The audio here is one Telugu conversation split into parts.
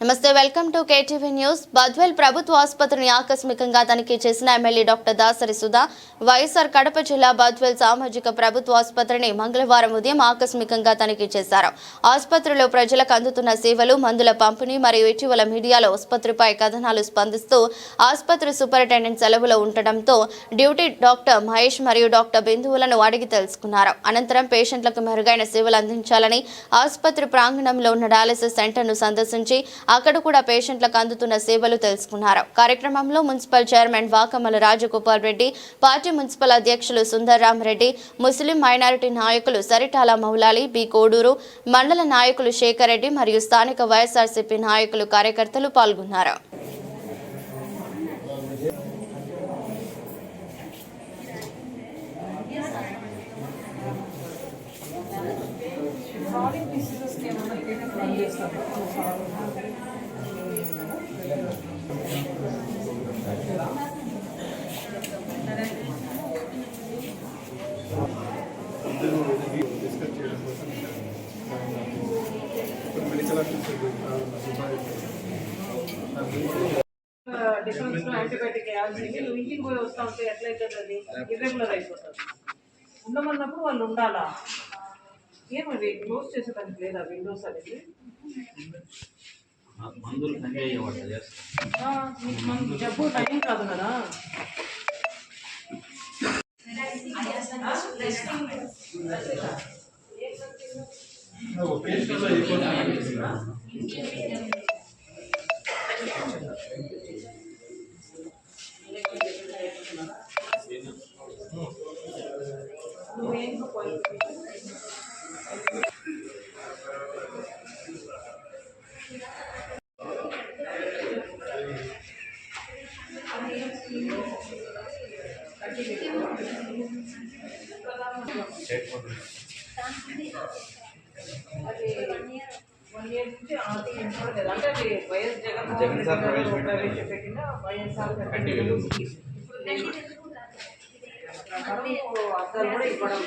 నమస్తే welcome to KTV news. Badvel ప్రభుత్వ ఆసుపత్రిని ఆకస్మికంగా తనిఖీ చేసిన ఎమ్మెల్యే డాక్టర్ దాసరి సుధా వైఎస్ఆర్ కడప జిల్లా బద్వేల్ సామాజిక ప్రభుత్వ ఆసుపత్రిని మంగళవారం ఉదయం ఆకస్మికంగా తనిఖీ చేశారు. ఆసుపత్రిలో ప్రజలకు అందుతున్న సేవలు మందుల పంపిణీ మరియు ఇటీవల మీడియాలో ఆసుపత్రిపై కథనాలు స్పందిస్తూ ఆసుపత్రి సూపరింటెండెంట్ సెలవులో ఉండటంతో డ్యూటీ డాక్టర్ మహేష్ మరియు డాక్టర్ బిందువులను అడిగి తెలుసుకున్నారు. అనంతరం పేషెంట్లకు మెరుగైన సేవలు అందించాలని ఆసుపత్రి ప్రాంగణంలో ఉన్న డయాలసిస్ సెంటర్ను సందర్శించి అక్కడ కూడా పేషెంట్లకు అందుతున్న సేవలు తెలుసుకున్నారు. కార్యక్రమంలో municipal chairman Vakamala Rajagopal Reddy party municipal అధ్యక్షులు సుందర్రామ్ రెడ్డి ముస్లిం మైనారిటీ నాయకులు సరిటాల మౌలాలి బి కోడూరు మండల నాయకులు శేఖర్ రెడ్డి మరియు స్థానిక వైఎస్ఆర్సీపీ నాయకులు కార్యకర్తలు పాల్గొన్నారు. డిస్కస్ డిఫరెన్స్ యాంటీబయాటిక్ వేయాల్సింది. ఇంటికి పోయి వస్తా ఉంటే ఎట్లయితుంది అది? ఇర్రెగ్యులర్ అయిపోతుంది. ఉండమన్నప్పుడు వాళ్ళు ఉండాలా? ఏమది క్లోజ్ చేసేదానికి లేదా విండోస్ అనేది? మందులు జబ్బు టైం కాదు కదా? జగన్ సార్ ప్రవేశపెట్టిన- వైఎస్ఆర్ కట్టి కూడా ఇవ్వడం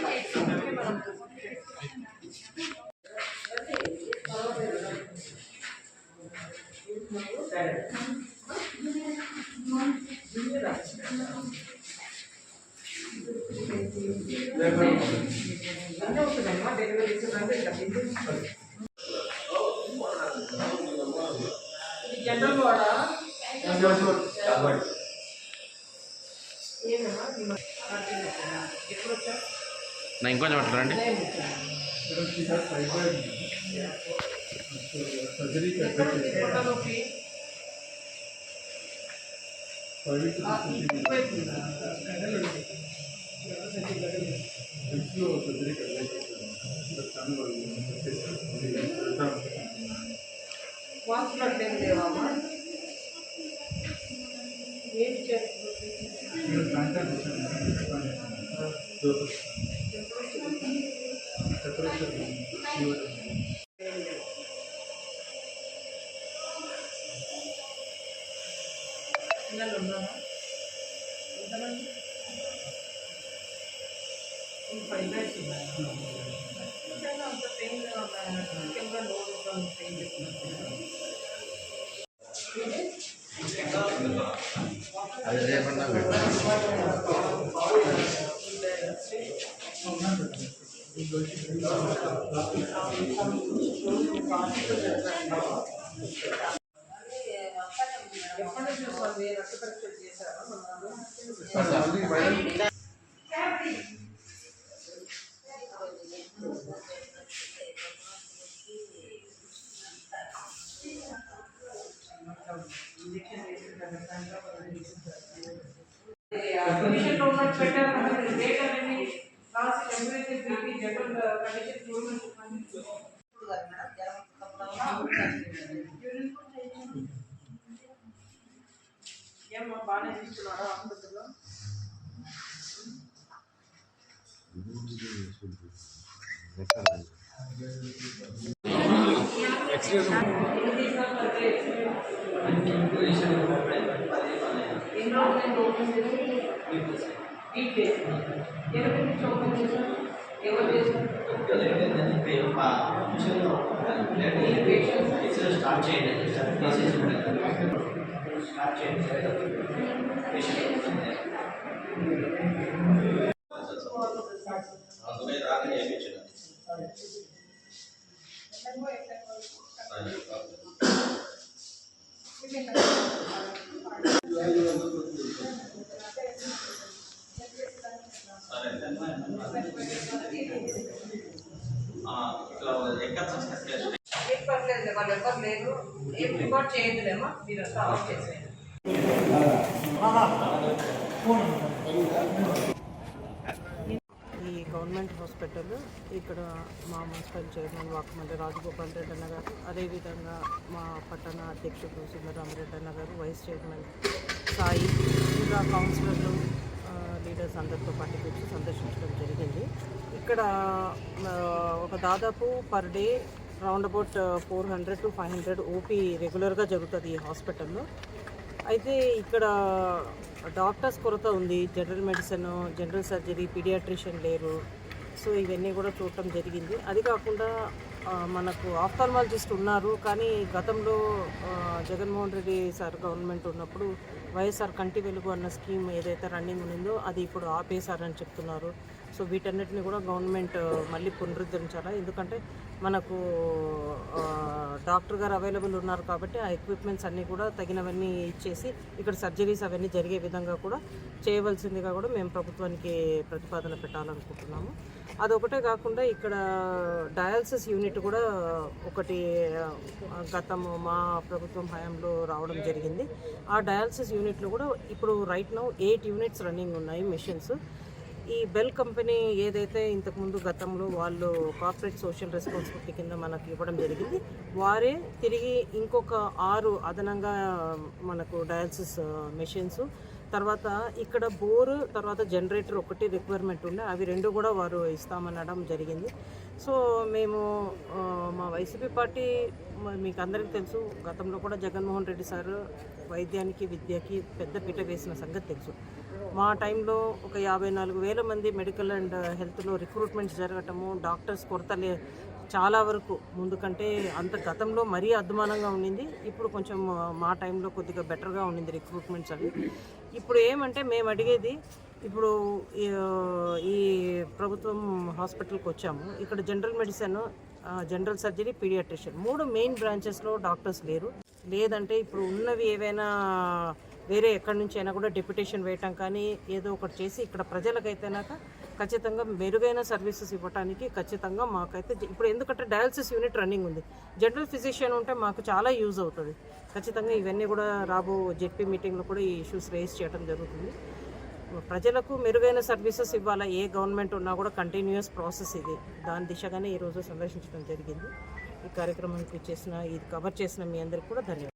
జనరల్ వాడా నా ఇంకొంచెం అట్లా సర్జరీ ఎక్కడ ఉంది పొట్ట నొప్పి ఇటువైపు ఫైవ్ బ్యాగ్స్ ఉన్నాయి ఇంతైనా అంత పెయిన్ పెయిన్ ఎప్పటి నుంచి రక్త పరీక్షలు చేశారా మన మిషన్లో ఉన్నట్టు పెట్టారు కదా, డేట్ అనేది last temperature BP general condition చూడమని ఏమో బాగానే తీసుకున్నారా ఆసుపత్రిలో ఎన్ని రోజులు ఓపెన్ చేసి వీక్ డేస్ ఎనభై నుంచి ఓపెన్ చేశారు ఎవరు చేస్తారు స్టార్ట్ చేయండి స్టార్ట్ చేయండి అందుకే రాక చేయించండి ఈ గవర్నమెంట్ హాస్పిటల్ ఇక్కడ మా మున్సిపల్ చైర్మన్ వాకమండ్రి రాజగోపాల్ రెడ్డి అన్న గారు అదేవిధంగా మా పట్టణ అధ్యక్షుడు సుందరరామరెడ్డి అన్న గారు వైస్ చైర్మన్ సాయి ఇంకా కౌన్సిలర్లు లీడర్స్ అందరితో పాటు వచ్చి సందర్శించడం జరిగింది. ఇక్కడ ఒక దాదాపు per day round about four hundred to five hundred OP రెగ్యులర్గా జరుగుతుంది ఈ హాస్పిటల్లో. అయితే ఇక్కడ డాక్టర్స్ కొరత ఉంది. General medicine general surgery pediatrician లేరు. సో ఇవన్నీ కూడా చూడటం జరిగింది. అది కాకుండా మనకు ఆఫ్థాల్మాలజిస్ట్ ఉన్నారు కానీ గతంలో జగన్మోహన్ రెడ్డి సార్ గవర్నమెంట్ ఉన్నప్పుడు వైఎస్ఆర్ కంటి వెలుగు అన్న స్కీమ్ ఏదైతే రన్నింగ్ ఉందో అది ఇప్పుడు ఆపేశారని చెప్తున్నారు. సో వీటన్నిటిని కూడా గవర్నమెంట్ మళ్ళీ పునరుద్ధరించాలా? ఎందుకంటే మనకు డాక్టర్ గారు అవైలబుల్ ఉన్నారు కాబట్టి ఆ ఎక్విప్మెంట్స్ అన్నీ కూడా తగినవన్నీ ఇచ్చేసి ఇక్కడ సర్జరీస్ అవన్నీ జరిగే విధంగా కూడా చేయవలసిందిగా కూడా మేము ప్రభుత్వానికి ప్రతిపాదన పెట్టాలనుకుంటున్నాము. అదొకటే కాకుండా ఇక్కడ డయాలసిస్ యూనిట్ కూడా ఒకటి గతం గతము మా ప్రభుత్వం హయాంలో రావడం జరిగింది. ఆ డయాలసిస్ యూనిట్లో కూడా ఇప్పుడు right now eight units running ఉన్నాయి మిషన్స్ ఈ బెల్ కంపెనీ ఏదైతే ఇంతకుముందు గతంలో వాళ్ళు కార్పొరేట్ సోషల్ రెస్పాన్సిబిలిటీ కింద మనకి ఇవ్వడం జరిగింది వారే తిరిగి ఇంకొక ఆరు అదనంగా మనకు డయాలసిస్ మెషిన్స్ uh, తర్వాత ఇక్కడ బోరు తర్వాత జనరేటర్ ఒకటి రిక్వైర్మెంట్ ఉండే. అవి రెండు కూడా వారు ఇస్తామనడం జరిగింది. సో మేము మా వైసీపీ పార్టీ మీకు అందరికీ తెలుసు గతంలో కూడా జగన్మోహన్ రెడ్డి సార్ వైద్యానికి విద్యకి పెద్ద పీట వేసిన సంగతి తెలుసు. మా టైంలో ఒక యాభై నాలుగు వేల మంది మెడికల్ అండ్ హెల్త్లో రిక్రూట్మెంట్స్ జరగటము డాక్టర్స్ కొరత లే చాలా వరకు ముందు కంటే అంత గతంలో మరీ అద్మానంగా ఉండింది. ఇప్పుడు కొంచెం మా టైంలో కొద్దిగా బెటర్గా ఉండింది రిక్రూట్మెంట్స్ అవి. ఇప్పుడు ఏమంటే మేము అడిగేది ఇప్పుడు ఈ, ఈ ప్రభుత్వం హాస్పిటల్కి వచ్చాము. ఇక్కడ general medicine general surgery pediatrician మూడు మెయిన్ బ్రాంచెస్లో డాక్టర్స్ లేరు. లేదంటే ఇప్పుడు ఉన్నవి ఏవైనా వేరే ఎక్కడి నుంచి అయినా కూడా డెప్యుటేషన్ వేయటం కానీ ఏదో ఒకటి చేసి ఇక్కడ ప్రజలకైతేనాక ఖచ్చితంగా మెరుగైన సర్వీసెస్ ఇవ్వడానికి ఖచ్చితంగా మాకైతే ఇప్పుడు ఎందుకంటే డయాలసిస్ యూనిట్ రన్నింగ్ ఉంది. జనరల్ ఫిజిషియన్ ఉంటే మాకు చాలా యూజ్ అవుతుంది. ఖచ్చితంగా ఇవన్నీ కూడా రాబో జెడ్పీ మీటింగ్లో కూడా ఈ ఇష్యూస్ రేస్ చేయడం జరుగుతుంది. ప్రజలకు మెరుగైన సర్వీసెస్ ఇవ్వాలా ఏ గవర్నమెంట్ ఉన్నా కూడా కంటిన్యూస్ ప్రాసెస్ ఇది. దాని దిశగానే ఈరోజు సందర్శించడం జరిగింది. ఈ కార్యక్రమానికి చేసిన ఇది కవర్ చేసిన మీ అందరికి కూడా ధన్యవాదాలు.